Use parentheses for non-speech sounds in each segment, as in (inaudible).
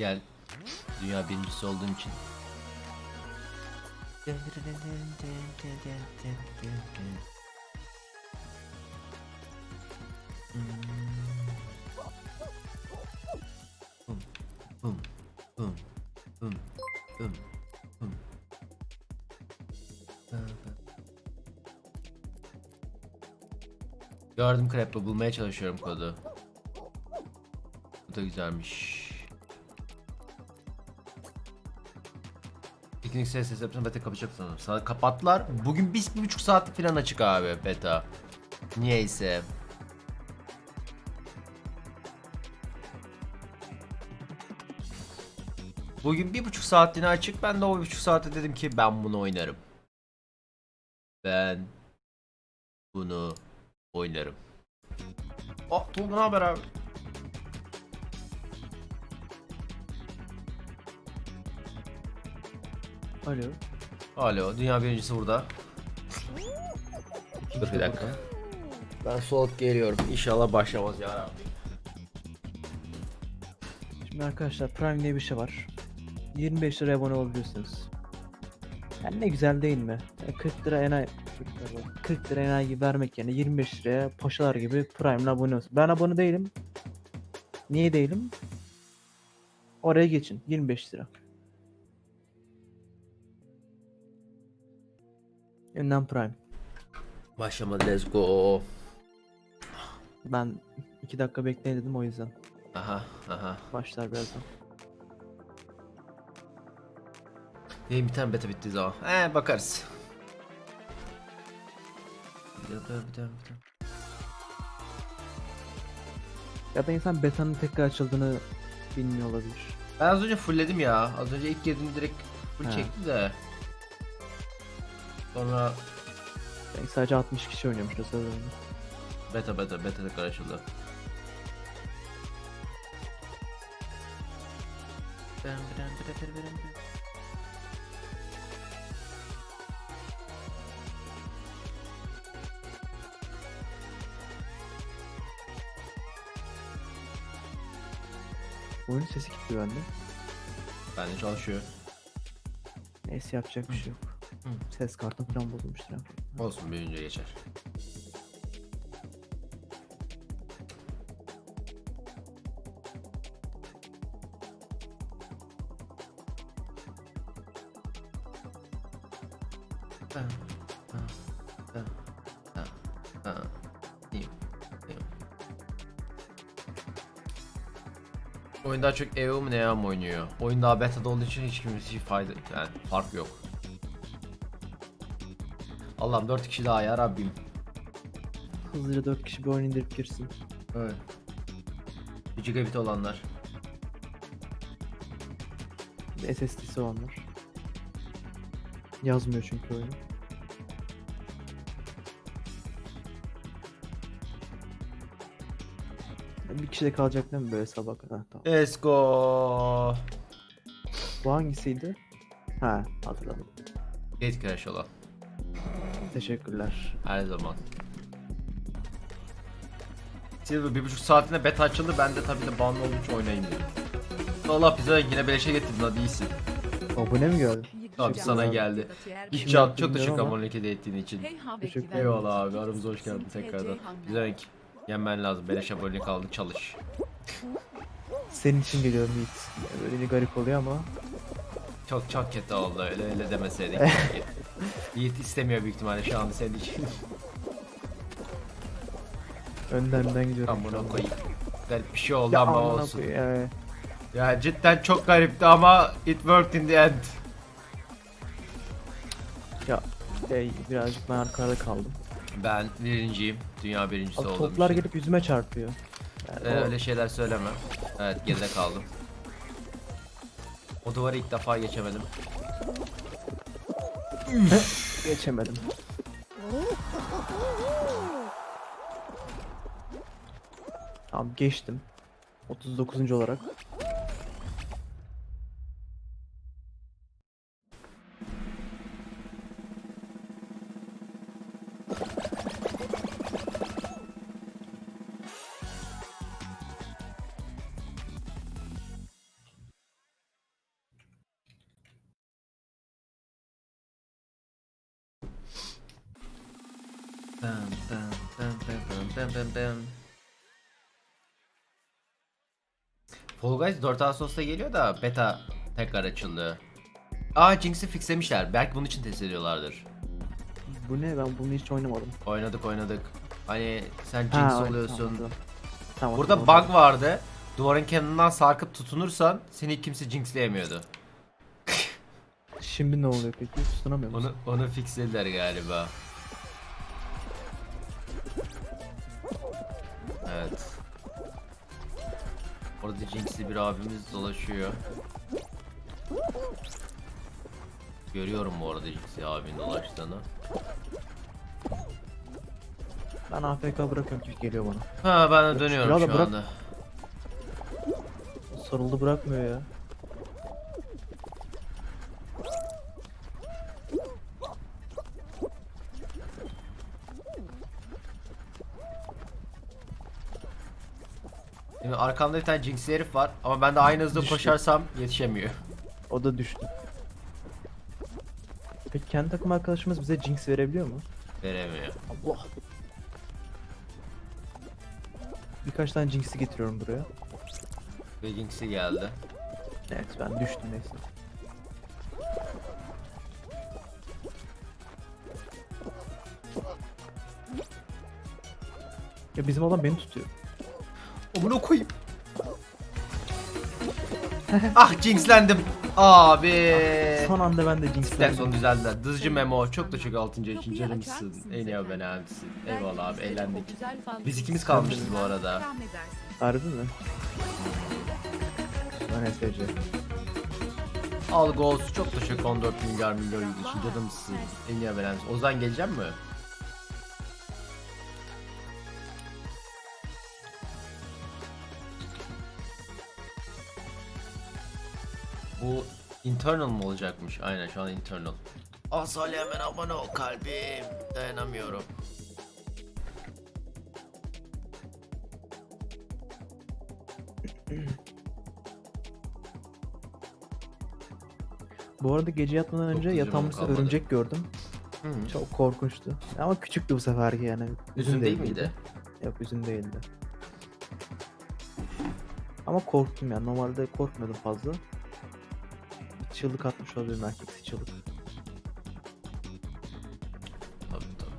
Gel. Dünya birincisi olduğum için. Bum, bum, bum, bum, bum. Gördüm Krep'le bulmaya çalışıyorum kodu. Bu da güzelmiş. Piknik ses ses yapsın beta kapatacak sanırım. Sana kapattılar. Bugün biz bir buçuk saatlik falan açık abi beta. Niyeyse. Bugün bir buçuk saatliğine açık. Ben de o bir buçuk saatte dedim ki ben bunu oynarım. Ben bunu oynarım. Oh Tolga ne haber abi? Alo. Alo dünya birincisi burada. Dur bir dakika. Ben soğuk geliyorum. İnşallah başlamaz ya. Şimdi arkadaşlar Prime diye bir şey var. 25 liraya abone olabilirsiniz. Yani ne güzel değil mi? Yani 40 lira enayi 40 lira enayi gibi vermek yerine 25 liraya paşalar gibi Prime'la abone olsun. Ben abone değilim. Niye değilim? Oraya geçin. 25 lira. Önden Prime. Başlamadı let's go. Ben 2 dakika bekleyin dedim o yüzden. Aha aha. Başlar birazdan. Benim bir tane beta bittiği zaman. He bakarız. Daha, bir daha, bir daha. Ya da insan beta'nın tekrar açıldığını bilmiyor olabilir. Ben az önce fullledim ya. Az önce ilk girdim direkt full He. çekti de. Sonra Belki sadece 60 kişi oynuyormuş o sırada beta beta beta tekrar açıldı. Oyunun sesi gitti bende. Bende çalışıyor. Neyse yapacak bir şey yok. Hı. Ses kartı falan bozulmuştur. ha. Olsun büyüyünce geçer. Oyun daha çok EO mu NEA mı oynuyor? Oyun daha beta'da olduğu için hiç kimse hiç fayda yani fark yok. Allah'ım 4 kişi daha ya Rabbim. Hızlıca 4 kişi bir oyun indirip girsin. Evet. Gigabit olanlar. SSD'si olanlar. Yazmıyor çünkü oyun. Bir kişi de kalacak değil mi böyle sabah kadar? Tamam. Let's go. Bu hangisiydi? Ha hatırladım. Gate Crash olan. Teşekkürler. Her zaman. Silver bir buçuk saatinde beta açıldı. Ben de tabii de banlı olduğu için oynayayım dedim. Allah bize yine beleşe getirdin hadi iyisin. Abone mi gördün? Tabii sana ederim. geldi. İccat yaptı çok teşekkür abonelik hediye ettiğin için. Teşekkür ederim. Eyvallah abi aramıza hoş geldin tekrardan. Güzel Yenmen lazım. Beleş abonelik aldık çalış. Senin için geliyorum Yiğit. Böyle bir garip oluyor ama. Çok çok kötü oldu öyle öyle demeseydik. (laughs) Yiğit istemiyor büyük ihtimalle şu an senin için. Önden önden gidiyorum. Tam anda. koyayım. Garip bir şey oldu Ya ama amına olsun. koyayım, evet. Ya cidden çok garipti ama it worked in the end. Ya şey, birazcık ben arkada kaldım. Ben birinciyim. Dünya birincisi Abi, oldum. toplar gelip yüzüme çarpıyor. Yani Ee, o- öyle şeyler söyleme. Evet geride kaldım. O duvarı ilk defa geçemedim. Geçemedim. Tamam geçtim. 39. olarak. Fall Guys 4 Ağustos'ta geliyor da beta tekrar açıldı. Aa Jinx'i fixlemişler. Belki bunun için test ediyorlardır. Bu ne ben bunu hiç oynamadım. Oynadık oynadık. Hani sen Jinx Ha, evet, oluyorsun. tamam, tamam. Tamam, Burada tamam. bug vardı. Duvarın kenarından sarkıp tutunursan seni kimse jinxleyemiyordu. Şimdi ne oluyor peki? Tutunamıyor musun? Onu onu fixlediler galiba. Jinx'li bir abimiz dolaşıyor. Görüyorum bu arada Jinx'li abinin dolaştığını. Ben AFK bırakıyorum ki geliyor bana. Ha ben de Yok, dönüyorum Şurada şu bırak. anda. Sarıldı bırakmıyor ya. Arkamda bir tane Jinx'li herif var ama ben de aynı hızda Düştü. koşarsam yetişemiyor. O da düştü. Peki kendi takım arkadaşımız bize Jinx verebiliyor mu? Veremiyor. Allah. Birkaç tane Jinx'i getiriyorum buraya. Ve Jinx'i geldi. Evet ben düştüm neyse. Ya bizim adam beni tutuyor. Amına koyayım. ah Jinx'lendim. Abi. Son anda ben de Jinx'lendim. son düzeldiler. Dızcı Memo çok da çok 6. 2. aramızsın. En iyi ben abisin. Eyvallah abi eğlendik. Biz ikimiz kalmışız bu arada. Harbi mi? Ben SC. Al Ghost çok teşekkür 14 milyar milyon yıl için canımsın. En iyi ben abisin. Ozan geleceğim mi? Bu internal mı olacakmış? Aynen şu an internal. Aa Salih hemen abone ol kalbim. Dayanamıyorum. Bu arada gece yatmadan önce uzun yatağımızda kalmadı. örümcek gördüm. Hı. Çok korkunçtu. Ama küçüktü bu seferki yani. Üzüm değil miydi? Yok üzüm değildi. Ama korktum yani. Normalde korkmuyordum fazla. Çığlık atmış olabilirim erkeksi çığlık. Tabii tabii.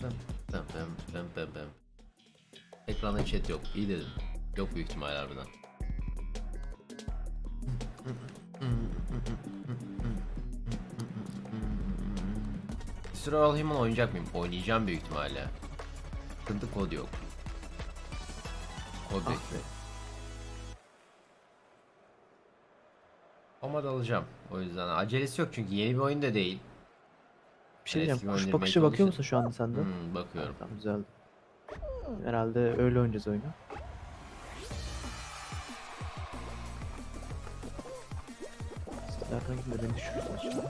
Pem, pem, pem, pem, pem, pem. Ekranda chat yok. İyi dedim. Yok büyük ihtimal harbiden. Süre Human oynayacak mıyım? Oynayacağım büyük ihtimalle. Sıkıntı kod yok. Kod Ah bekliyor. Ama da alacağım. O yüzden acelesi yok çünkü yeni bir oyun da değil. Bir şey diyeceğim. Kuş bakışı bakıyor musun şu anda sen de? Hmm, bakıyorum. Tamam güzeldi. Herhalde öyle oynayacağız oyunu. Sizlerden gibi beni düşürürsün.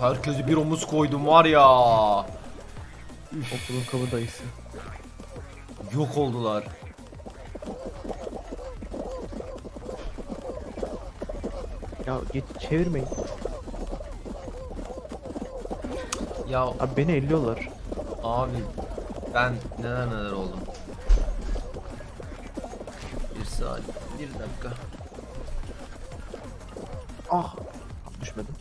Herkese bir omuz koydum var ya. Okulun kabı dayısı. Yok oldular. Ya geç çevirmeyin. Ya Abi beni elliyorlar. abi ben neler neler oldum. Bir saat, bir dakika. Ah! Düşmedim.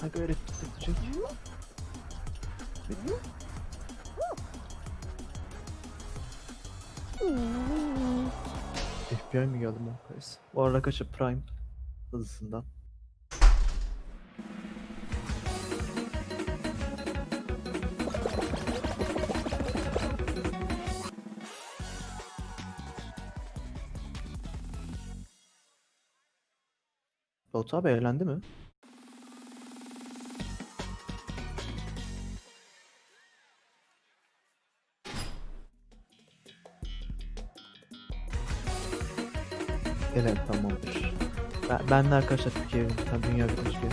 Ha böyle tutacak. FBI mi geldi Monkays? Bu arada Prime hızlısından. Batu abi eğlendi mi? Ben, de arkadaşlar Türkiye ben dünya birinciliği.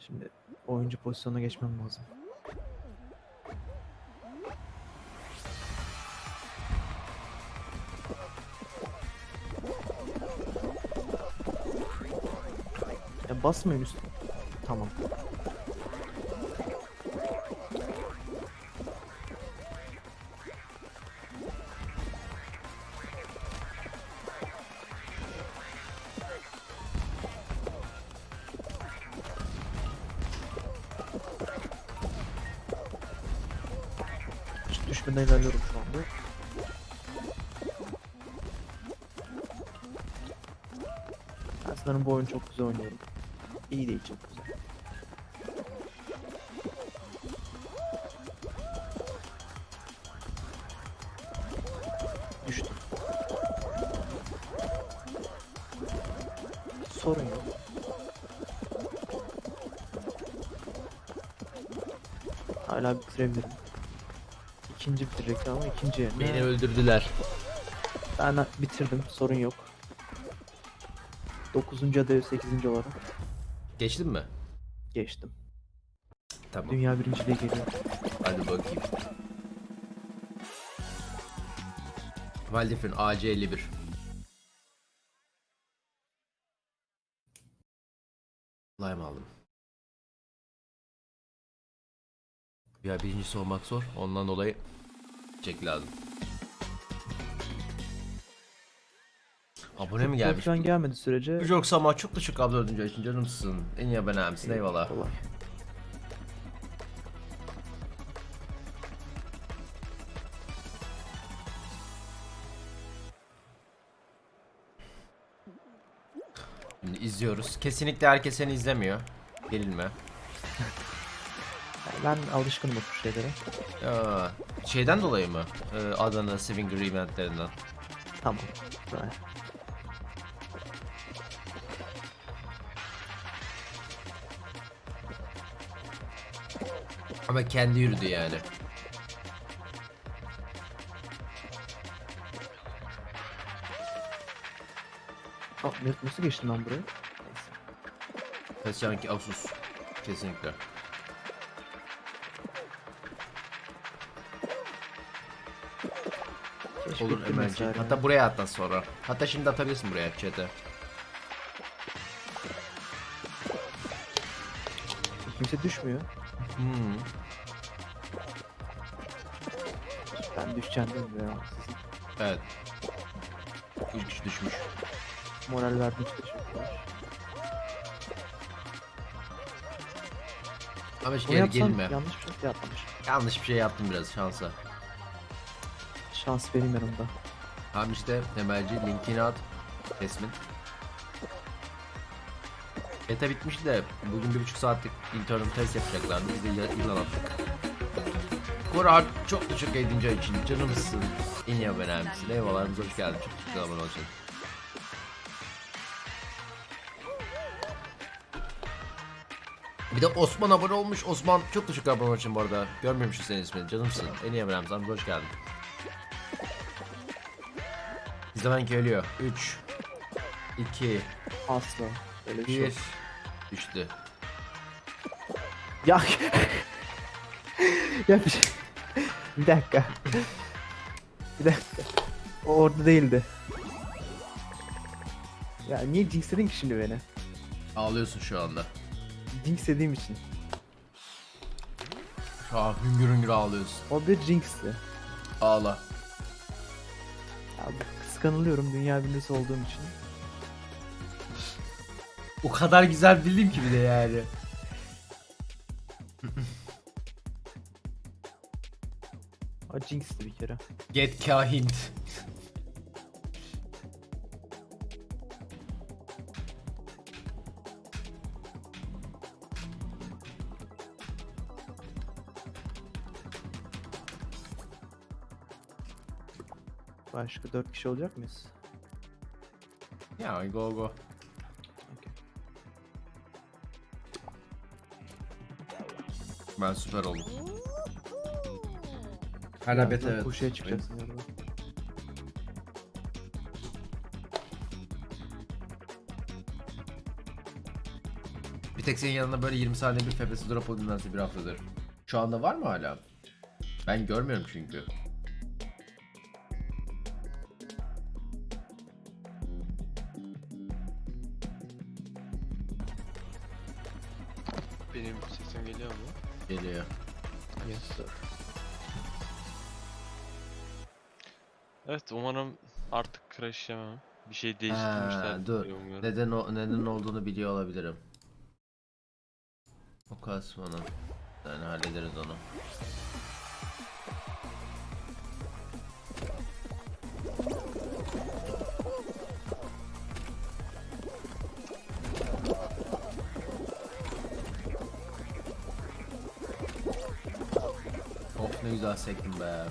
Şimdi oyuncu pozisyonuna geçmem lazım. Ya basmayın üstüne. Tamam. Hiç düşmeden ilerliyorum şu anda. Ben sanırım bu oyunu çok güzel oynuyorum. İyi değil çok güzel. Düştüm. Sorun yok. Hala bitirebilirim. İkinci bitirecek ama ikinci yerine. Beni öldürdüler. Ben bitirdim sorun yok. 9. ya da 8. olarak Geçtin mi? geçtim. Tamam. Dünya birinciliği geliyor. Hadi bakayım. Valdif'in AC51. Lime aldım. Ya birincisi olmak zor. Ondan dolayı çek lazım. Abone mi gelmiş? Şu an gelmedi sürece Yoksa ama çok teşekkür abla dördüncü için canımsın. En iyi abonemsin eyvallah. kolay. Şimdi izliyoruz. Kesinlikle herkes seni izlemiyor. Gelinme. (laughs) Ben alışkınım bu şeylere. Ya, şeyden dolayı mı? Ee, Adana Swinger eventlerinden. Tamam. Güzel. Ama kendi yürüdü yani. Aa, nasıl geçtim ben buraya? Neyse. Taşıyanki Asus. Kesinlikle. Keşke Olur yani. Hatta buraya atla sonra. Hatta şimdi atabilirsin buraya chat'e. Kimse düşmüyor. Hmm. Ben düşeceğim değil mi ya? Sizin Evet. Üç kişi düşmüş. moral verdiğiniz için teşekkürler. Ama hiç Bunu geri yapsam gelme. yanlış bir şey yapmamış. Yanlış bir şey yaptım biraz şansa. Şans benim yanımda. Tamam işte Emelci linkini at. Resmin. Beta bitmişti de bugün bir buçuk saatlik internal test yapacaklardı. Biz de ya- yılan attık. Murat çok teşekkür edince için canımsın. En iyi abonemsin. Eyvallah bize hoş geldin. Çok teşekkür abone olsun. Bir de Osman abone olmuş. Osman çok teşekkür abone için bu arada. Görmemişim senin ismini. Canımsın. En iyi abonemsin. Abi hoş geldin. İzlemen geliyor. 3 2 Asla. Öyle bir şey 1 yok. Düştü. Ya. ya bir şey. bir dakika. bir dakika. O orada değildi. Ya niye jinxledin ki şimdi beni? Ağlıyorsun şu anda. Jinxlediğim için. Şu an hüngür hüngür ağlıyorsun. O bir jinxti. Ağla. Kıskanılıyorum dünya birincisi olduğum için. O kadar güzel bildim ki bir de yani. O jinxti bir kere. Get kahin. Başka 4 kişi olacak mıyız? Ya go go. Ben süper oldum. Harabet Birazdan evet. Koşuya çıkacaksın galiba. Bir tek senin yanında böyle 20 saniye bir FPS drop nedense bir haftadır. Şu anda var mı hala? Ben görmüyorum çünkü. Benim sesim geliyor mu? Geliyor. Yes sir. Evet umarım artık crash yemem. Bir şey değiştirmişler. Ha, dur. Neden o, neden olduğunu biliyor olabilirim. O kasmanın. Yani hallederiz onu. Ne güzel sektim be.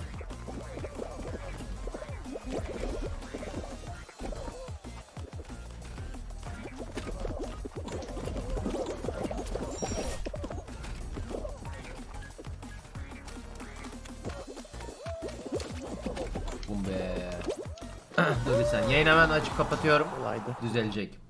Bum be. (clears throat) Dur bir sen. Yayını hemen açıp kapatıyorum. Kolaydı. Düzelecek.